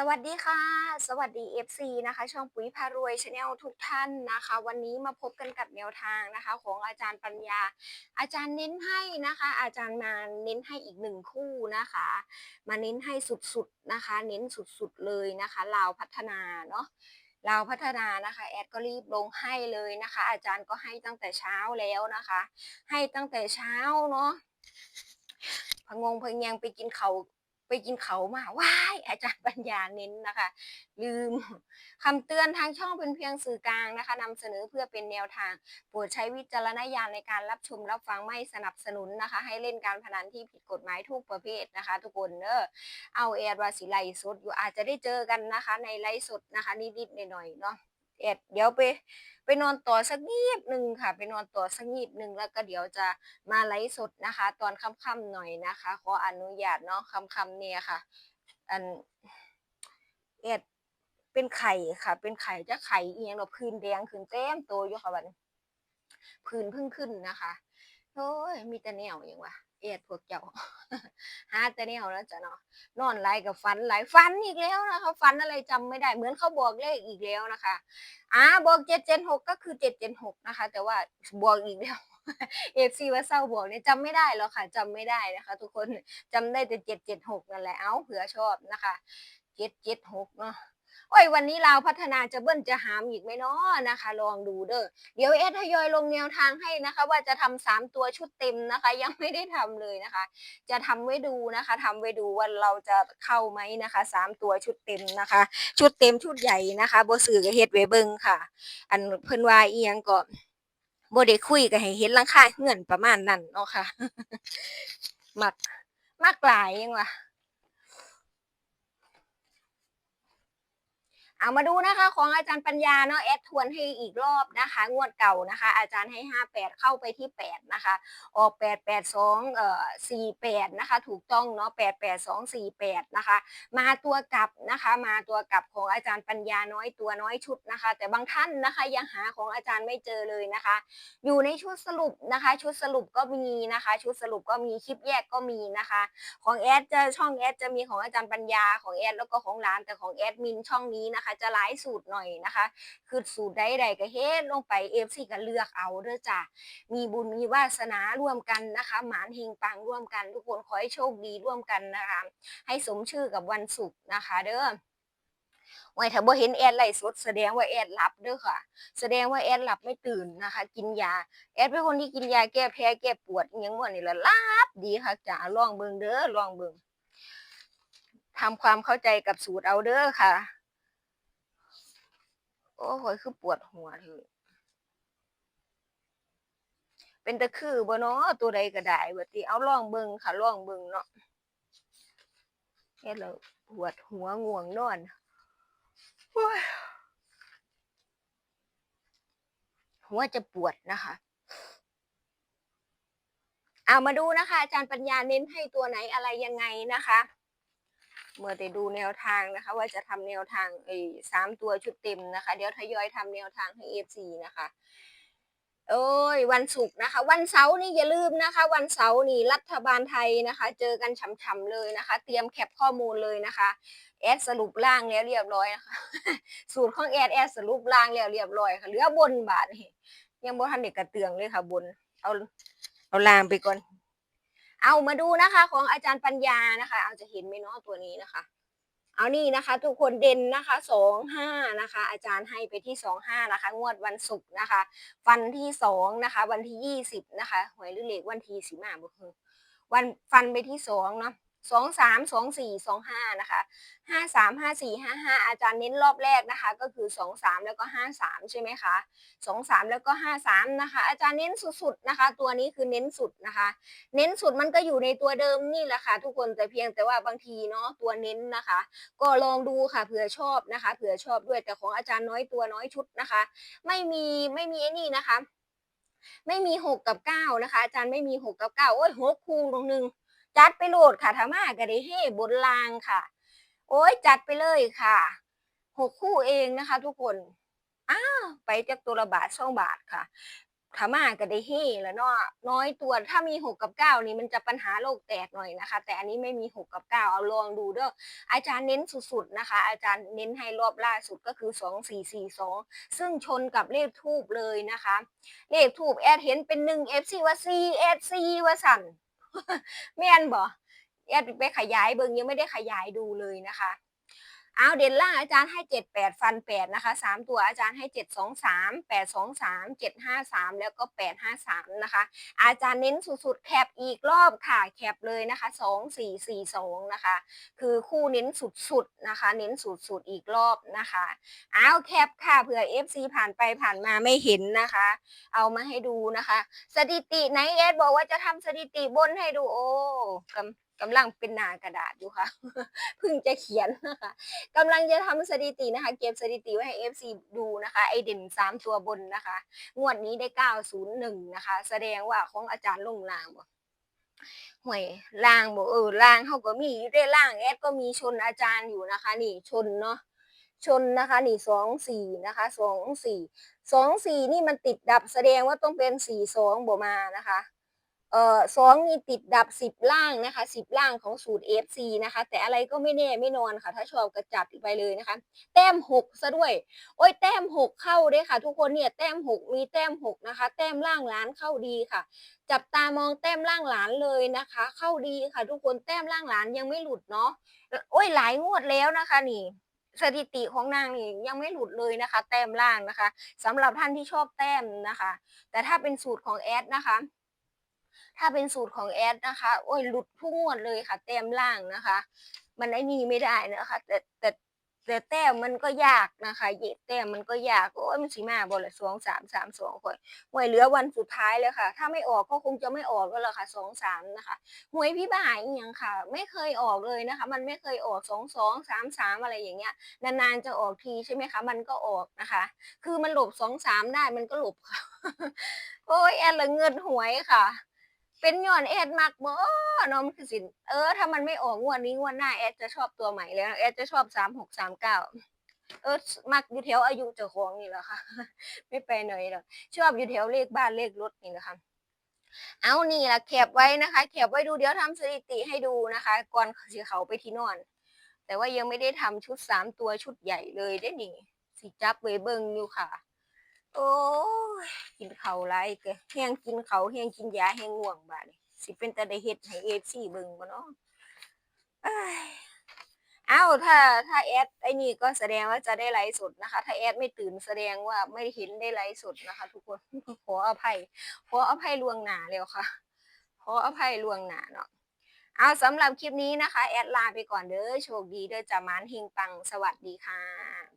สวัสดีค่ะ สวัสดี FC นะคะ ช่องปุ๋ยพารวยชาแนลทุกท่านนะคะ วันนี้มาพบกันกับแนวทางนะคะ ของอาจารย์ปัญญา อาจารย์เน้นให้นะคะ อาจารย์มาเน้นให้อีกหนึ่งคู่นะคะ มาเน้นให้สุดๆนะคะ เน้นสุดๆเลยนะคะลาวพัฒนาเนาะลาวพัฒนานะคะแอดก็รีบลงให้เลยนะคะ อาจารย์ก็ให้ตั้งแต่เช้าแล้วนะคะ ให้ตั้งแต่เช้าเนาะพะงงพะงียงไปกินเขา ไปกินเขามาว้ายอาจารย์ปัญญาเน้นนะคะ ลืมคำเตือนทางช่องเป็นเพียงสื่อกลางนะคะนำเสนอเพื่อเป็นแนวทางโปรดใช้วิจารณญาณในการรับชมรับฟังไม่สนับสนุนนะคะ ให้เล่นการพนันที่ผิดกฎหมายทุกประเภทนะคะ ทุกคนเนอะเอาแอดวาสิไลสดอยู่อาจจะได้เจอกันนะคะ ในไลฟ์สดนะคะนิดๆหน่อยๆเนาะ แอดเดี๋ยวไปไปนอนต่อสักนิดหนึ่งค่ะ ไปนอนต่อสักนิดหนึ่งแล้วก็เดี๋ยวจะมาไลฟ์สดนะคะ ตอนค่ำๆหน่อยนะคะ ขออนุญาตเนาะค่ำๆเนี่ยค่ะ อันเอ็ดเป็นไข่ค่ะ เป็นไข่จะไข่เอียงเราพื้นแดงขึ้นเต็มตัวอยู่ค่ะวันพื้นเพิ่งขึ้นนะคะ โอ้ยมีแต่แนวอย่างวะเอ็ดพวกเจ้า หาแต่แนวแล้วจ้ะเนาะนอนไหลกับฟันไหลฟันอีกแล้วนะคะฟันอะไรจำไม่ได้เหมือนเขาบอกเลขอีกแล้วนะคะอ่าบอกเจ็ดเจ็ดหกก็คือเจ็ดเจ็ดหกนะคะ แต่ว่าบอกอีกแล้วเอฟซีว่าเศร้าบอกเนี่ยจำไม่ได้หรอกค่ะจำไม่ได้นะคะ ทุกคนจำได้แต่เจ็ดเจ็ดหกนั่นแหละเอาเผื่อชอบนะคะเจ็ดเจ็ดหกเนาะ โอ้ยวันนี้เราพัฒนาจะเบิ้ลจะหามอีกไหมเนาะนะคะ ลองดูเด้อเดี๋ยวเอสทยอยลงแนวทางให้นะคะ ว่าจะทำสามตัวชุดเต็มนะคะ ยังไม่ได้ทำเลยนะคะ จะทำไว้ดูนะคะทำไว้ดูว่าเราจะเข้าไหมนะคะสามตัวชุดเต็มนะคะ ชุดเต็มชุดใหญ่นะคะโบ่ซื้อก็เฮ็ดไว้เบิงค่ะ อันเพิ่นว่าอียังก็บ่ได้คุยก็ให้เห็นลังคาเฮือนประมาณนั้นเนาะค่ะ มัก มักหลายยังวะ เอามาดูนะคะของอาจารย์ปัญญาเนาะแอดทวนให้อีกรอบนะคะ งวดเก่านะคะ อาจารย์ให้ห้าแปดเข้าไปที่แปดนะคะ ออกแปดแปดสองเอ่อสี่แปดนะคะ ถูกต้องเนาะแปดแปดสองสี่แปดนะคะ มาตัวกลับนะคะ มาตัวกลับของอาจารย์ปัญญาน้อยตัวน้อยชุดนะคะ แต่บางท่านนะคะยังหาของอาจารย์ไม่เจอเลยนะคะ อยู่ในชุดสรุปนะคะ ชุดสรุปก็มีนะคะ ชุดสรุปก็มีคลิปแยกก็มีนะคะ ของแอดจะช่องแอดจะมีของอาจารย์ปัญญาของแอดแล้วก็ของร้านแต่ของแอดมินช่องนี้นะคะจะหลายสูตรหน่อยนะคะ คือสูตรใดๆก็เฮ็ดลงไปเอฟซีก็เลือกเอาเด้อจ้ะมีบุญมีวาสนาร่วมกันนะคะหมานเฮงปังร่วมกัน ทุกคนขอให้โชคดีร่วมกันนะคะ ให้สมชื่อกับวันศุกร์นะคะ เด้อไว้ถ้าบ่เห็นแอดไลฟ์สดแสดงว่าแอดหลับเด้อค่ะ แสดงว่าแอดหลับไม่ตื่นนะคะ กินยา แอดเป็นคนที่กินยาแก้แพ้แก้ปวดอหยังว่านี่ละลาบดีค่ะจ้าลองเบิ่งเด้อลองเบิ่งทำความเข้าใจกับสูตรเอาเด้อค่ะ โอ้โหยคือปวดหัวเถอะเป็นตะคือบ่เนาะตัวใดก็ได้ว่ติเอาล่องเบิ่งค่ะล่องเบิ่งเนาะเฮ็ดแล้วปวดหัวง่วงนอนหัวจะปวดนะคะเอามาดูนะคะ อาจารย์ปัญญาเน้นให้ตัวไหนอะไรยังไงนะคะ เมื่อแต่ดูแนวทางนะคะ ว่าจะทำแนวทางไอ้สามตัวชุดเต็มนะคะ เดี๋ยวทยอยทำแนวทางให้เอฟซีนะคะเอ้ยวันศุกร์นะคะ วันเสาร์นี่อย่าลืมนะคะ วันเสาร์นี่รัฐบาลไทยนะคะ เจอกันฉ่ำๆเลยนะคะ เตรียมแคปข้อมูลเลยนะคะแอดสรุปล่างแล้วเรียบร้อยนะคะสูตรของแอดแอดสรุปล่างแล้วเรียบร้อยค่ะเหลือบนบาทนี่ยังบ่ทันเด็กกระเตืองเลยค่ะบน เอาเอาล่างไปก่อน เอามาดูนะคะ ของอาจารย์ปัญญานะคะ เอาจะเห็นไหมเนาะตัวนี้นะคะ เอานี่นะคะ ทุกคนเด่นนะคะสองห้านะคะ อาจารย์ให้ไปที่สองห้านะคะ งวดวันศุกร์นะคะฟันที่สองนะคะ วันที่ยี่สิบนะคะหวยหรือเลขวันที่สิมาบุคือวันฟันไปที่สองเนาะ สองสามสองสี่สองห้านะคะห้าสามห้าสี่ห้าห้าอาจารย์เน้นรอบแรกนะคะ ก็คือสองสามแล้วก็ห้าสามใช่ไหมคะสองสามแล้วก็ห้าสามนะคะ อาจารย์เน้นสุดๆนะคะ ตัวนี้คือเน้นสุดนะคะ เน้นสุดมันก็อยู่ในตัวเดิมนี่แหละค่ะ ทุกคนแต่เพียงแต่ว่าบางทีเนาะตัวเน้นนะคะ ก็ลองดูค่ะเผื่อชอบนะคะ เผื่อชอบด้วยแต่ของอาจารย์น้อยตัวน้อยชุดนะคะ ไม่มีไม่มีไอ้นี่นะคะ ไม่มีหกกับเก้านะคะ อาจารย์ไม่มีหกกับเก้าโอ้ยหกคู่ตรงหนึ่ง จัดไปโหลดค่ะธรรมะก็ได้เฮ่บนลางค่ะ โอ้ยจัดไปเลยค่ะหกคู่เองนะคะ ทุกคนอ้าวไปจากตัวละบาทสองบาทค่ะถามาก็ได้เฮ่แล้วเนาะน้อยตัวถ้ามีหกกับเก้านี่มันจะปัญหาโลกแตกหน่อยนะคะ แต่อันนี้ไม่มีหกกับเก้าเอาลองดูเด้ออาจารย์เน้นสุดๆนะคะ อาจารย์เน้นให้รอบล่าสุดก็คือสองสี่สี่สองซึ่งชนกับเลขทูบเลยนะคะ เลขทูบแอดเห็นเป็นหนึ่งเอฟซีว่าซีเอฟซีว่าสั่น แม่นบ่แอดไปขยายเบิงยังไม่ได้ขยายดูเลยนะคะ เอาเด่นล่างอาจารย์ให้เจ็ดแปดฟันแปดนะคะสามตัวอาจารย์ให้เจ็ดสองสามแปดสองสามเจ็ดห้าสามแล้วก็แปดห้าสามนะคะ อาจารย์เน้นสุดๆแคปอีกรอบค่ะแคปเลยนะคะสองสี่สี่สองนะคะ คือคู่เน้นสุดๆนะคะ เน้นสุดๆอีกรอบนะคะเอาแคปค่ะเผื่อ FC ผ่านไปผ่านมาไม่เห็นนะคะ เอามาให้ดูนะคะ สถิติไหนเอสบอกว่าจะทำสถิติบนให้ดูโอ้กำ กำลังเป็นหนากระดาษอยู่ค่ะเพิ่งจะเขียนนะคะกำลังจะทำสถิตินะคะ เก็บสถิติไว้ให้ FC ดูนะคะ ไอเด่นสามตัวบนนะคะ งวดนี้ได้ 901 นะคะ แสดงว่าของอาจารย์ลงลางบ่ห่วยลางบ่เออลางเขาก็มีอยู่ได้ล่างแอดก็มีชนอาจารย์อยู่นะคะ นี่ชนเนาะชนนะคะนี่สองสี่นะคะสองสี่สองสี่นี่มันติดดับแสดงว่าต้องเป็นสี่สองบ่มานะคะ เอ่อสองนี่ติดดับสิบล่างนะคะสิบล่างของสูตร FC นะคะ แต่อะไรก็ไม่แน่ไม่นอนค่ะ ถ้าชอบกระจัดไปเลยนะคะ แต้มหกซะด้วย โอ้ยแต้มหกเข้าเด้ค่ะ ทุกคนเนี่ยแต้มหกมีแต้มหกนะคะ แต้มล่างล้านเข้าดีค่ะ จับตามองแต้มล่างหลานเลยนะคะ เข้าดีค่ะ ทุกคนแต้มล่างหลานยังไม่หลุดเนาะโอ้ยหลายงวดแล้วนะคะนี่สถิติของนางนี่ยังไม่หลุดเลยนะคะ แต้มล่างนะคะสำหรับท่านที่ชอบแต้มนะคะ แต่ถ้าเป็นสูตรของแอดนะคะ ถ้าเป็นสูตรของแอดนะคะ โอ้ยหลุดทุกงวดเลยค่ะ แต้มล่างนะคะ มันไอ้นี่ไม่ได้นะคะ แต่แต่แต่แต้มมันก็ยากนะคะเยแต้มมันก็ยากโอ้ยมันสีมาบอลละสองสามสามสองคนหวยเหลือวันสุดท้ายแล้วค่ะ ถ้าไม่ออกก็คงจะไม่ออกแล้วล่ะค่ะสองสามนะคะหวยพี่บ่ายอีกอย่างค่ะ ไม่เคยออกเลยนะคะ มันไม่เคยออกสองสองสามสามอะไรอย่างเงี้ยนานๆจะออกทีใช่ไหมคะ มันก็ออกนะคะ คือมันหลบสองสามได้มันก็หลบค่ะโอ้ยแอนละเงินหวยค่ะ เป็นย้อนแอดมักบ่เน้องคือสินเออถ้ามันไม่ออกงวดนี้งวดหน้าแอดจะชอบตัวใหม่แล้วแอดจะชอบสามหกสามเก้าเออมักอยู่แถวอายุเจ้าของนี่แหละค่ะ ไม่ไปไหนหรอกชอบอยู่แถวเลขบ้านเลขรถนี่แหละค่ะเอานี่ละแคบไว้นะคะแคบไว้ดูเดี๋ยวทำสถิติให้ดูนะคะ ก่อนสิเขาไปที่นอน แต่ว่ายังไม่ได้ทำชุดสามตัวชุดใหญ่เลยได้นี่สิจับไว้เบิ่งอยู่ค่ะ โอ้ยกินเขาไรเกแห้งกินเขาแห้งกินยาแห้งง่วงบาดนี้สิเป็นแต่ได้เฮ็ดให้เอฟซีเบิ่งบ่เนาะเอ้าถ้าถ้าแอดไอ้นี่ก็แสดงว่าจะได้ไลฟ์สดนะคะ ถ้าแอดไม่ตื่นแสดงว่าไม่เห็นได้ไลฟ์สดนะคะ ทุกคนขออภัยขออภัยล่วงหน้าแล้วค่ะขออภัยล่วงหน้าเนาะเอาสำหรับคลิปนี้นะคะ แอดลาไปก่อนเด้อโชคดีเด้อจะมานเฮงปังสวัสดีค่ะ